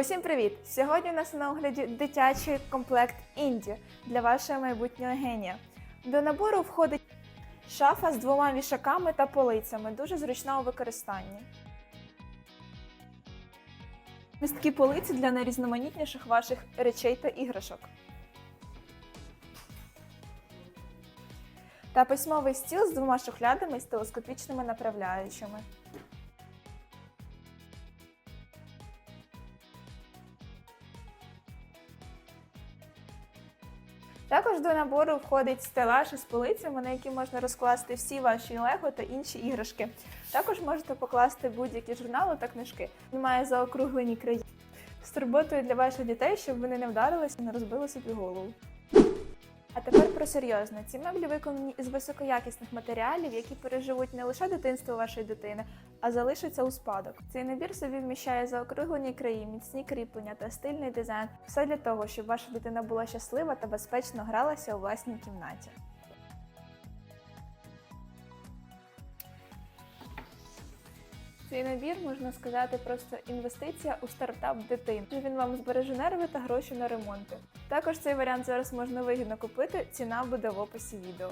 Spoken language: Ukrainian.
Усім привіт! Сьогодні у нас на огляді дитячий комплект Інді для вашого майбутнього генія. До набору входить шафа з двома вішаками та полицями, дуже зручна у використанні. Місткі полиці для найрізноманітніших ваших речей та іграшок. Та письмовий стіл з двома шухлядами з телескопічними направляючими. Також до набору входить стелаж із полицями, на які можна розкласти всі ваші лего та інші іграшки. Також можете покласти будь-які журнали та книжки. Він має заокруглені краї з турботою для ваших дітей, щоб вони не вдарилися і не розбили собі голову. А тепер про серйозно. Ці меблі виконані із високоякісних матеріалів, які переживуть не лише дитинство вашої дитини, а залишаться у спадок. Цей набір собі вміщає заокруглені краї, міцні кріплення та стильний дизайн. Все для того, щоб ваша дитина була щаслива та безпечно гралася у власній кімнаті. Цей набір можна сказати просто інвестиція у стартап дитини. Він вам збереже нерви та гроші на ремонти. Також цей варіант зараз можна вигідно купити. Ціна буде в описі відео.